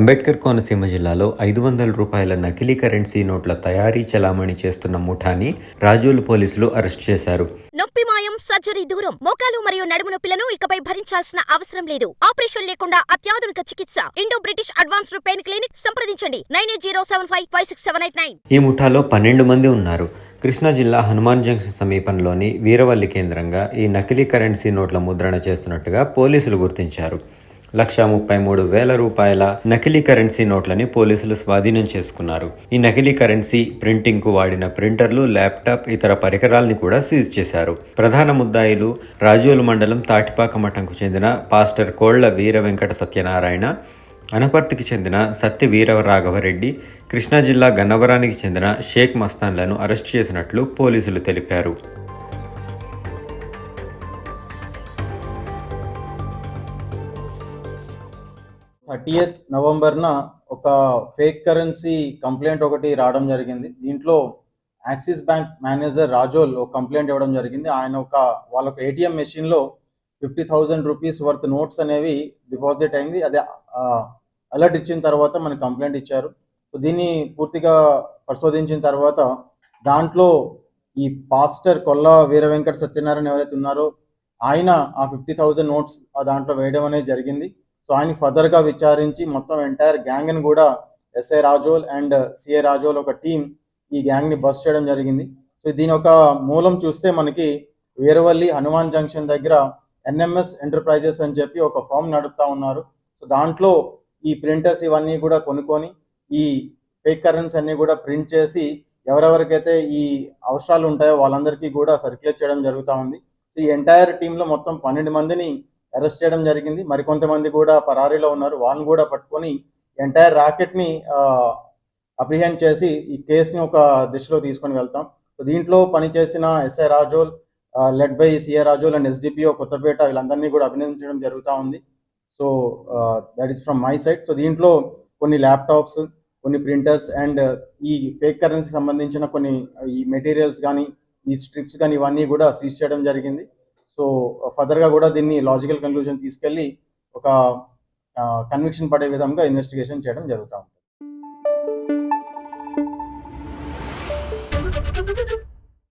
అంబేద్కర్ కోనసీమ జిల్లాలో ఐదు వందల రూపాయల నకిలీ కరెన్సీ నోట్ల తయారీ చలామణి చేస్తున్న ముఠాని రాజోలు పోలీసులు అరెస్ట్ చేశారు. నొప్పి మాయం సర్జరీ దూరం మోకాలు మరియు నడుము నొప్పులను ఇకపై భరించాల్సిన అవసరం లేదు. ఆపరేషన్ లేకుండా అత్యాధునిక చికిత్స. Indo British advanced pain clinic సంప్రదించండి. Nine eight zero seven five five six seven eight nine. ఈ ముఠాలో పన్నెండు మంది ఉన్నారు. కృష్ణా జిల్లా హనుమాన్ జంక్షన్ సమీపంలోని వీరవల్లి కేంద్రంగా ఈ నకిలీ కరెన్సీ నోట్ల ముద్రణ చేస్తున్నట్టుగా పోలీసులు గుర్తించారు. లక్ష ముప్పై మూడు వేల రూపాయల నకిలీ కరెన్సీ నోట్లని పోలీసులు స్వాధీనం చేసుకున్నారు. ఈ నకిలీ కరెన్సీ ప్రింటింగ్కు వాడిన ప్రింటర్లు ల్యాప్టాప్ ఇతర పరికరాల్ని కూడా సీజ్ చేశారు. ప్రధాన ముద్దాయిలు రాజోలు మండలం తాటిపాక మఠంకు చెందిన పాస్టర్ కోళ్ళ వీర వెంకట సత్యనారాయణ అనపర్తికి చెందిన సత్య వీర రాఘవరెడ్డి కృష్ణా జిల్లా గన్నవరానికి చెందిన షేక్ మస్తాన్లను అరెస్ట్ చేసినట్లు పోలీసులు తెలిపారు. థర్టీయత్ నవంబర్న ఒక ఫేక్ కరెన్సీ కంప్లైంట్ ఒకటి రావడం జరిగింది. దీంట్లో యాక్సిస్ బ్యాంక్ మేనేజర్ రాజోల్ ఒక కంప్లైంట్ ఇవ్వడం జరిగింది. ఆయన ఒక వాళ్ళ ఒక ఏటీఎం మెషిన్లో fifty thousand rupees worth notes అనేవి డిపాజిట్ అయింది. అదే అలర్ట్ ఇచ్చిన తర్వాత మనకి కంప్లైంట్ ఇచ్చారు. దీన్ని పూర్తిగా పరిశోధించిన తర్వాత దాంట్లో ఈ పాస్టర్ కొల్ల వీర వెంకట సత్యనారాయణ ఎవరైతే ఉన్నారో ఆయన ఆ ఫిఫ్టీ థౌజండ్ నోట్స్ ఆ దాంట్లో వేయడం అనేది జరిగింది. సో ఆయన ఫర్దర్గా విచారించి మొత్తం ఎంటైర్ గ్యాంగ్ని కూడా SI Razole and CA Razole ఒక టీం ఈ గ్యాంగ్ని బస్ చేయడం జరిగింది. సో దీని ఒక మూలం చూస్తే మనకి వీరవల్లి హనుమాన్ జంక్షన్ దగ్గర ఎన్ఎంఎస్ ఎంటర్ప్రైజెస్ అని చెప్పి ఒక ఫామ్ నడుపుతా ఉన్నారు. సో దాంట్లో ఈ ప్రింటర్స్ ఇవన్నీ కూడా కొనుక్కొని ఈ ఫేక్ కరెన్సీ అన్ని కూడా ప్రింట్ చేసి ఎవరెవరికైతే ఈ అవసరాలు ఉంటాయో వాళ్ళందరికీ కూడా సర్క్యులేట్ చేయడం జరుగుతూ ఉంది. సో ఈ ఎంటైర్ టీంలో మొత్తం పన్నెండు మందిని అరెస్ట్ చేయడం జరిగింది. మరికొంతమంది కూడా పరారీలో ఉన్నారు. వాళ్ళని కూడా పట్టుకొని ఎంటైర్ రాకెట్ని అప్రిహెండ్ చేసి ఈ కేసుని ఒక దిశలో తీసుకొని వెళ్తాం. దీంట్లో పనిచేసిన SI Razole led by CA Razole and SDPO Kothapeta వీళ్ళందరినీ కూడా అభినందించడం జరుగుతూ ఉంది. So that is from my side so దీంట్లో కొన్ని ల్యాప్టాప్స్ కొన్ని ప్రింటర్స్ అండ్ ఈ ఫేక్ కరెన్సీకి సంబంధించిన కొన్ని ఈ మెటీరియల్స్ కానీ ఈ స్ట్రిప్స్ కానీ ఇవన్నీ కూడా సీజ్ చేయడం జరిగింది. సో ఫర్దర్గా కూడా దీన్ని లాజికల్ కన్క్లూజన్ తీసుకెళ్ళి ఒక కన్విక్షన్ పడే విధంగా ఇన్వెస్టిగేషన్ చేయడం జరుగుతాం